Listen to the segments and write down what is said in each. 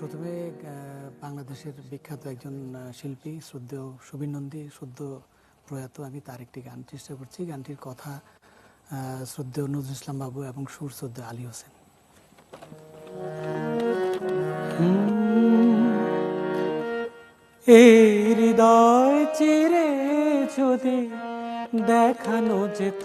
প্রথমে বাংলাদেশের বিখ্যাত একজন শিল্পী শ্রদ্ধেয় সুবীর নন্দী সদ্য প্রয়াত আমি তার একটি গান চেষ্টা করছি। গানটির কথা শ্রদ্ধেয় নজরুল ইসলাম বাবু এবং সুর শ্রদ্ধেয় আলী হোসেন। হৃদয় চিরে যদি দেখানো যেত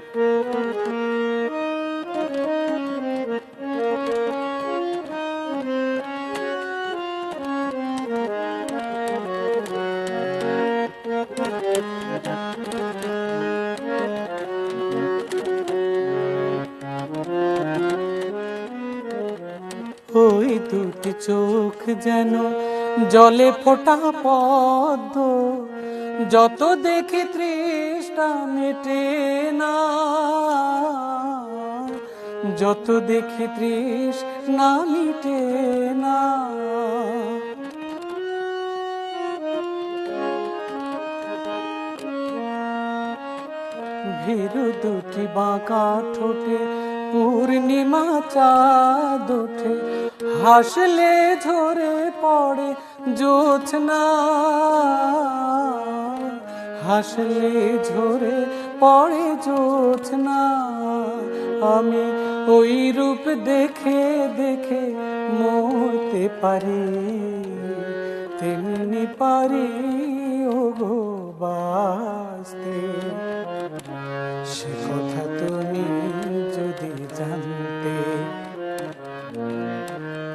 দুটি চোখ যেন জলে ফোটা পদ্ম। যত দেখি তৃষ্ণা মেটে না। যত দেখি তৃষ্ণা মিটে না। ভীরু দুটি বাঁকা ঠোঁটে পূর্ণিমা চাঁদ ওঠে, হাসলে ঝরে পড়ে জোছনা হাসলে ঝরে পড়ে জোছনা আমি ওই রূপ দেখে দেখে মরতে পারি, তেমনি পারি ও গো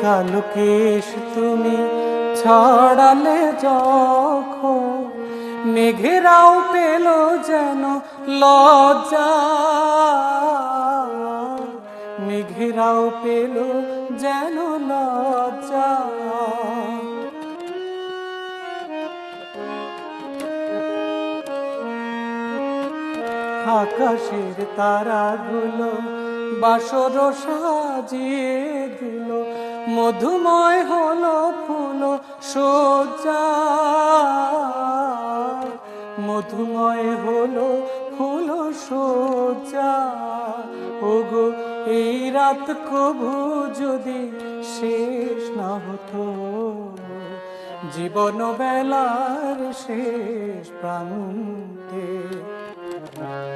ওই কালো কেশ তুমি ছড়ালে যখন মেঘেরাও পেল যেন লজ্জা। মেঘেরাও পেল যেন লজ্জা। আকাশের তারাগুলো, বাসর সাজিয়ে দিল। মধুময় হলো ফুল, সোজা। মধুময় হলো ফুল সজ্জা ওগো, এই রাত কবু যদি শেষ না হতো জীবন বেলার শেষ প্রান্তে